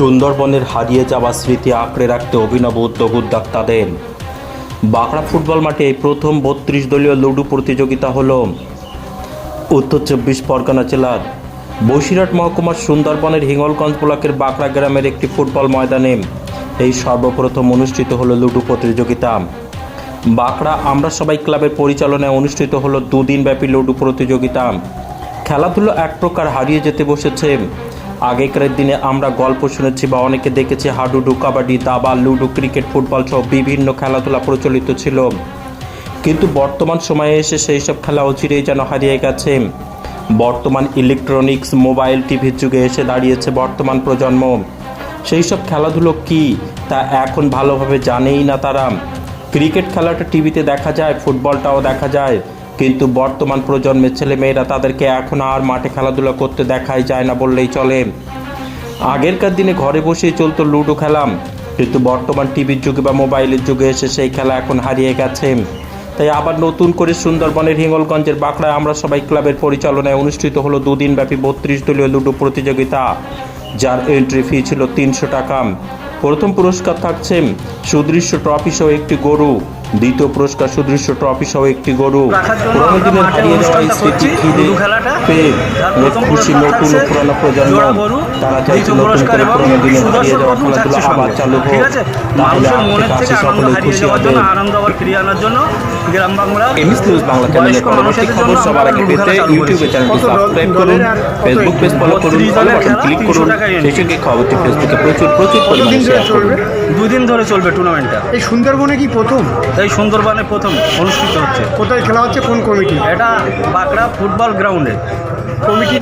সুন্দরবনের হারিয়ে যাওয়া স্মৃতি আঁকড়ে রাখতে অভিনব উদ্যোগ উদ্যোক্তাদের। বাঁকড়া ফুটবল মাঠে প্রথম বত্রিশ দলীয় লুডু প্রতিযোগিতা হল। উত্তর চব্বিশ পরগনা জেলার বসিরহাট মহকুমার সুন্দরবনের হিঙ্গলগঞ্জ ব্লকের বাঁকড়া গ্রামের একটি ফুটবল ময়দানে এই সর্বপ্রথম অনুষ্ঠিত হলো লুডু প্রতিযোগিতা। বাঁকড়া আমরা সবাই ক্লাবের পরিচালনায় অনুষ্ঠিত হলো দুদিনব্যাপী লুডু প্রতিযোগিতা। খেলাধুলো এক প্রকার হারিয়ে যেতে বসেছে। আগেকার দিনে আমরা গল্প শুনেছি বা অনেকে দেখেছি হাডুডু, কাবাডি, দাবা, লুডো, ক্রিকেট, ফুটবল সহ বিভিন্ন খেলাধুলা প্রচলিত ছিল। কিন্তু বর্তমান সময়ে এসে সেই সব খেলা অচিরেই যেন হারিয়ে গেছে। বর্তমান ইলেকট্রনিক্স মোবাইল টিভির যুগে এসে দাঁড়িয়েছে বর্তমান প্রজন্ম। সেই সব খেলাধুলো কি তা এখন ভালোভাবে জানেই না তারা। ক্রিকেট খেলাটা টিভিতে দেখা যায়, ফুটবলটাও দেখা যায়। কিন্তু বর্তমান প্রজন্মের ছেলেমেয়েরা তাদেরকে এখন আর মাঠে খেলাধুলা করতে দেখাই যায় না বললেই চলে। আগেরকার দিনে ঘরে বসেই চলতো লুডো খেলাম কিন্তু বর্তমান টিভির যুগে বা মোবাইলের যুগে এসে সেই খেলা এখন হারিয়ে গেছে। তাই আবার নতুন করে সুন্দরবনের হিঙ্গলগঞ্জের বাঁকড়ায় আমরা সবাই ক্লাবের পরিচালনায় অনুষ্ঠিত হলো দুদিনব্যাপী বত্রিশ দলীয় লুডো প্রতিযোগিতা, যার এন্ট্রি ফি ছিল তিনশো টাকা। প্রথম পুরস্কার থাকছে সুদৃশ্য ট্রফি সহ একটি গরু। দ্বিতীয় পুরস্কার সুদৃশ্য ট্রফি সহ একটি গরু। পুরোনো দিনের হারিয়ে যাওয়া স্মৃতি খিদে খেলাটা। পেয়ে খুশি নতুন পুরনো প্রজন্ম। তারা চাইছে নতুন করে পুরোনো দিনের হারিয়ে যাওয়া খেলাধুলা আবার চালু হোক। তাহলে আনন্দ খুশি হবে এমএস নিউজ বাংলা চ্যানেলের পরবর্তী খবর সবার আগে পেতে ইউটিউবে চ্যানেলটি সাবস্ক্রাইব করুন ফেসবুক পেজ ফলো করুন বাটন ক্লিক করুন সেই সঙ্গে খবরটি ফেসবুকে প্রচুর প্রচুর পরিমাণে কতদিন ধরে শেয়ার করুন। চলবে? দুই দিন ধরে চলবে টুর্নামেন্টটা এই সুন্দরবনে কি প্রথম এই সুন্দরবনে প্রথম অনুষ্ঠিত হচ্ছে। কোথায় খেলা হচ্ছে? কোন কমিটি? এটা বাঁকড়া ফুটবল গ্রাউন্ডে। কমিটি